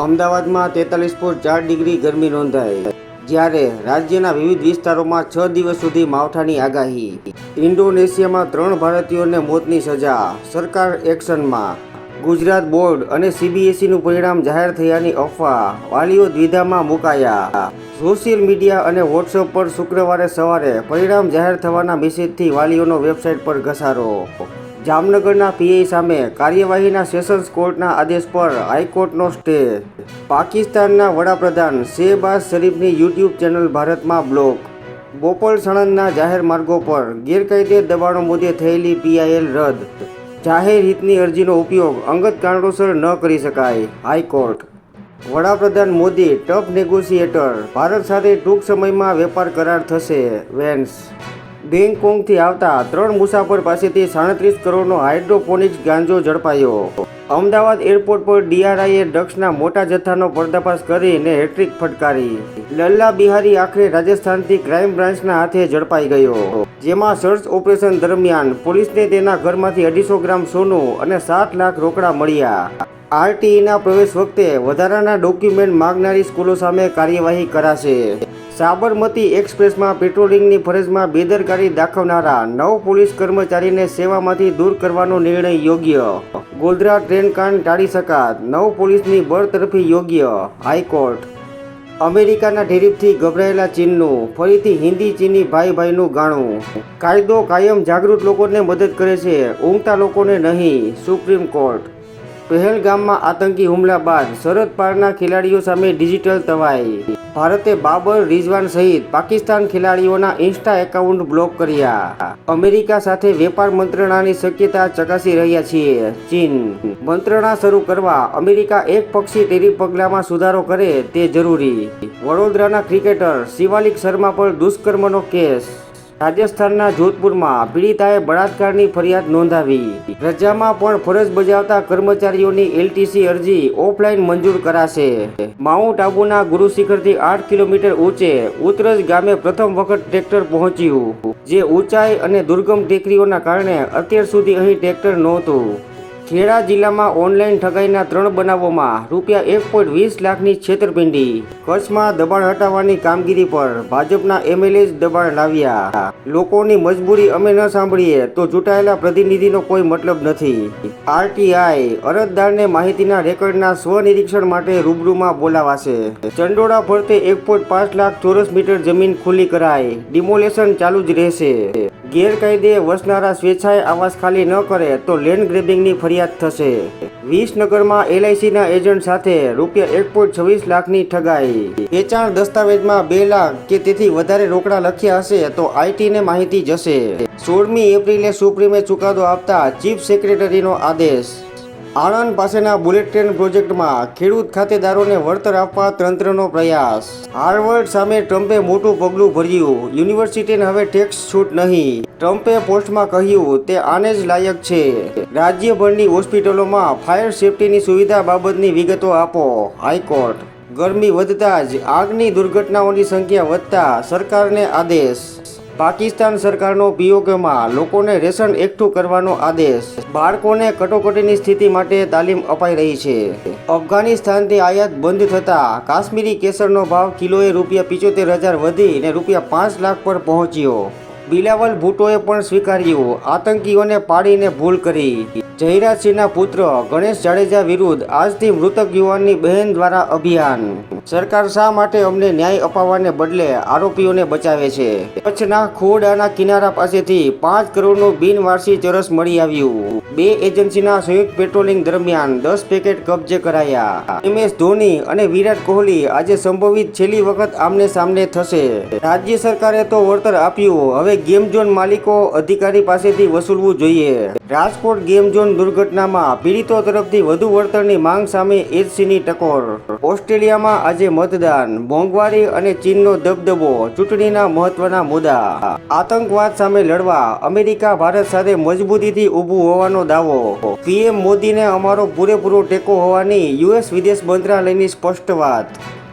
અમદાવાદમાં તેતાલીસ પોઈન્ટ ચાર ડિગ્રી ગરમી નોંધાઈ. જ્યારે રાજ્યના વિવિધ વિસ્તારોમાં છ દિવસ સુધી માવઠાની આગાહી. ઇન્ડોનેશિયામાં ત્રણ ભારતીયોને મોતની સજા. સરકાર એક્શનમાં. ગુજરાત બોર્ડ અને સીબીએસઈનું પરિણામ જાહેર થયાની અફવા. વાલીઓ દ્વિધામાં મુકાયા. સોશિયલ મીડિયા અને વોટ્સએપ પર શુક્રવારે સવારે પરિણામ જાહેર થવાના મેસેજથી વાલીઓનો વેબસાઇટ પર ઘસારો. જામનગરના પીઆઈ સામે કાર્યવાહીના સેશન્સ કોર્ટના આદેશ પર હાઈકોર્ટનો સ્ટે. પાકિસ્તાનના વડાપ્રધાન શેહબાઝ શરીફની યુટ્યુબ ચેનલ ભારતમાં બ્લોક. બોપલ સણંદના જાહેર માર્ગો પર ગેરકાયદે દબાણો મુદ્દે થયેલી પીઆઈએલ રદ. જાહેર હિતની અરજીનો ઉપયોગ અંગત કારણોસર ન કરી શકાય. હાઈકોર્ટ. વડાપ્રધાન મોદી ટફ નેગોશિએટર, ભારત સાથે ટૂંક સમયમાં વેપાર કરાર થશે. વેન્સ. બેંગકોંગથી આવતા ત્રણ મુસાફર પાસેથી સાડત્રીસ કરોડનો હાઇડ્રોપોનિક ગાંજો ઝડપાયો. અમદાવાદ એરપોર્ટ પર ડીઆરઆઈએ ડ્રગ્સના મોટા જથ્થાનો પર્દાફાશ કરીને હેટ્રિક ફટકારી. લલ્લા બિહારી આખરે રાજસ્થાનથી ક્રાઇમ બ્રાન્ચના હાથે ઝડપાઈ ગયો. જેમાં સર્ચ ઓપરેશન દરમિયાન પોલીસને તેના ઘરમાંથી અઢીસો ગ્રામ સોનું અને સાત લાખ રોકડા મળ્યા. આરટીઈના પ્રવેશ વખતે વધારાના ડોક્યુમેન્ટ માંગનારી સ્કૂલો સામે કાર્યવાહી કરાશે. સાબરમતી એક્સપ્રેસમાં પેટ્રોલિંગની ફરજમાં બેદરકારી દાખવનારા નવ પોલીસ કર્મચારીને સેવામાંથી દૂર કરવાનો નિર્ણય યોગ્ય. ગોધરા ટ્રેન કાંડ ટાળી શકાત. નવ પોલીસની બરતરફી યોગ્ય. હાઈકોર્ટ. અમેરિકાના ટેરિફથી ગભરાયેલા ચીનનું, ફરીથી હિન્દી ચીની ભાઈ ભાઈનું ગાણું. કાયદો કાયમ જાગૃત લોકોને મદદ કરે છે, ઊંઘતા લોકોને નહીં, સુપ્રીમ કોર્ટ. પહેલગામમાં આતંકી હુમલા બાદ સરહદ પારના ખેલાડીઓ સામે ડિજિટલ તવાઈ. ભારતે બાબર રિઝવાન સહિત પાકિસ્તાન ખેલાડીઓના ઇન્સ્ટા એકાઉન્ટ બ્લોક કર્યા. અમેરિકા સાથે વેપાર મંત્રણાની શક્યતા ચકાસી રહ્યા છીએ. ચીન મંત્રણા શરૂ કરવા અમેરિકા એક પક્ષી ટેરિફ પગલામાં સુધારો કરે તે જરૂરી. વડોદરાના ક્રિકેટર શિવાલિક શર્મા પર દુષ્કર્મનો કેસ. રાજસ્થાનના જોધપુરમાં પીડિતાએ બળાત્કારની ફરિયાદ નોંધાવી. રજામાં પણ ફરજ બજાવતા કર્મચારીઓની એલટીસી અરજી ઓફલાઈન મંજૂર કરાશે. માઉન્ટ આબુના ગુરુ શિખરથી આઠ કિલોમીટર ઊંચે ઉતરજ ગામે પ્રથમ વખત ટ્રેક્ટર પહોંચ્યું, જે ઊંચાઈ અને દુર્ગમ ટેકરીઓના કારણે અત્યાર સુધી અહીં ટ્રેક્ટર નહોતું. ખેડા જિલ્લામાં ઓનલાઈન ઠગાઈના ત્રણ બનાવોમાં રૂપિયા એક પોઈન્ટ વીસ લાખની છેતરપિંડી. કચ્છમાં દબાણ હટાવવાની કામગીરી પર ભાજપના એમએલએ દબાણ લાવ્યા. લોકોની મજબૂરી અમે ન સાંભળીએ તો ચૂંટાયેલા પ્રતિનિધિનો કોઈ મતલબ નથી. આરટીઆઈ અરજદારને માહિતીના રેકર્ડના સ્વનિરીક્ષણ માટે રૂબરૂમાં બોલાવાશે. ચંડોળા ફરતે એક પોઈન્ટ પાંચ લાખ ચોરસ મીટર જમીન ખુલ્લી કરાય ડિમોલેશન ચાલુ જ રહેશે. ગેરકાયદે વસનારા સ્વેચ્છાએ આવાસ ખાલી ન કરે તો લેન્ડ ગ્રેબિંગની ફરિયાદ થશે. વિસનગરમાં એલઆઈસીના એજન્ટ સાથે રૂપિયા એક પોઈન્ટ છવ્વીસ લાખની ઠગાઈ. વેચાણ દસ્તાવેજમાં બે લાખ કે તેથી વધારે રોકડા લખ્યા હશે તો આઈટીને માહિતી જશે. સોળમી એપ્રિલે સુપ્રીમે ચુકાદો આપતા ચીફ સેક્રેટરીનો આદેશ. આણંદ પાસેના બુલેટ ટ્રેન પ્રોજેક્ટમાં ખેડૂત ખાતેદારોને વળતર આપવા તંત્રનો પ્રયાસ. હાર્વર્ડ સામે ટ્રમ્પે મોટું પગલું ભર્યું. યુનિવર્સિટીને હવે ટેક્સ છૂટ નહીં. ટ્રમ્પે પોસ્ટમાં કહ્યું, તે આને જ લાયક છે. રાજ્યભરની હોસ્પિટલોમાં ફાયર સેફટીની સુવિધા બાબતની વિગતો આપો. હાઈકોર્ટ. ગરમી વધતા જ આગની દુર્ઘટનાઓની સંખ્યા વધતા સરકારને આદેશ. પાકિસ્તાન સરકારનો પીઓકેમાં લોકોને રેશન એકઠું કરવાનો આદેશ. બાળકોને કટોકટીની સ્થિતિ માટે તાલીમ અપાઈ રહી છે. અફઘાનિસ્તાનથી આયાત બંધ થતાં કાશ્મીરી કેસરનો ભાવ કિલોએ રૂપિયા પિચોતેર હજાર વધીને રૂપિયા પાંચ લાખ પર પહોંચ્યો. બિલાવલ ભૂટોએ પણ સ્વીકાર્યું, આતંકીઓને પાડીને ભૂલ કરી. જયરાજસિંહના પુત્ર ગણેશ જાડેજા વિરુદ્ધ આજથી મૃતક યુવાનની બહેન દ્વારા અભિયાન. સરકાર શા માટે અમને ન્યાય અપાવવાને બદલે આરોપીઓને બચાવે છે? કચ્છના ખોડાના કિનારા પાસેથી પાંચ કરોડનું બિનવારસી ચરસ મળી આવ્યું. બે એજન્સીના સંયુક્ત પેટ્રોલિંગ દરમિયાન દસ પેકેટ કબજે કરાયા. એમ એસ ધોની અને વિરાટ કોહલી આજે સંભવિત છેલ્લી વખત આમને સામને થશે. રાજ્ય સરકારે તો વળતર આપ્યું, હવે ગેમ ઝોન માલિકો અધિકારી પાસેથી વસૂલવું જોઈએ. રાજકોટ ગેમ ઝોન દુર્ઘટનામાં પીડિતો તરફથી વધુ વળતરની માંગ સામે એજસીની ટકોર. ઓસ્ટ્રેલિયામાં આજે મતદાન, મોંઘવારી અને ચીનનો દબદબો, ચૂંટણીના મહત્વના મુદ્દા. આતંકવાદ સામે લડવા, અમેરિકા, ભારત સાથે મજબૂતીથી ઊભું હોવાનો દાવો. પીએમ મોદીને અમારો પૂરેપૂરો ટેકો હોવાની યુએસ વિદેશ મંત્રાલયની સ્પષ્ટ વાત.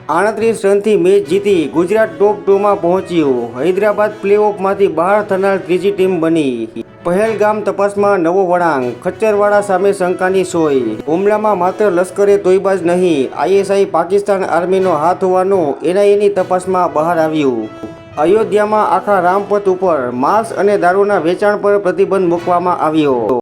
આડત્રીસ રનથી મેચ જીતી ગુજરાત ટોપ ટુમાં પહોંચ્યું. હૈદરાબાદ પ્લેઓફમાંથી બહાર થનાર ત્રીજી ટીમ બની. પહેલગામ તપાસમાં નવો વળાંક. ખચ્ચરવાળા સામે શંકાની સોય. હુમલામાં માત્ર લશ્કરે તોયબાજ નહીં, આઈએસઆઈ પાકિસ્તાન આર્મીનો હાથ હોવાનું એનઆઈએની તપાસમાં બહાર આવ્યું. અયોધ્યામાં આખા રામપથ ઉપર માંસ અને દારૂના વેચાણ પર પ્રતિબંધ મૂકવામાં આવ્યો.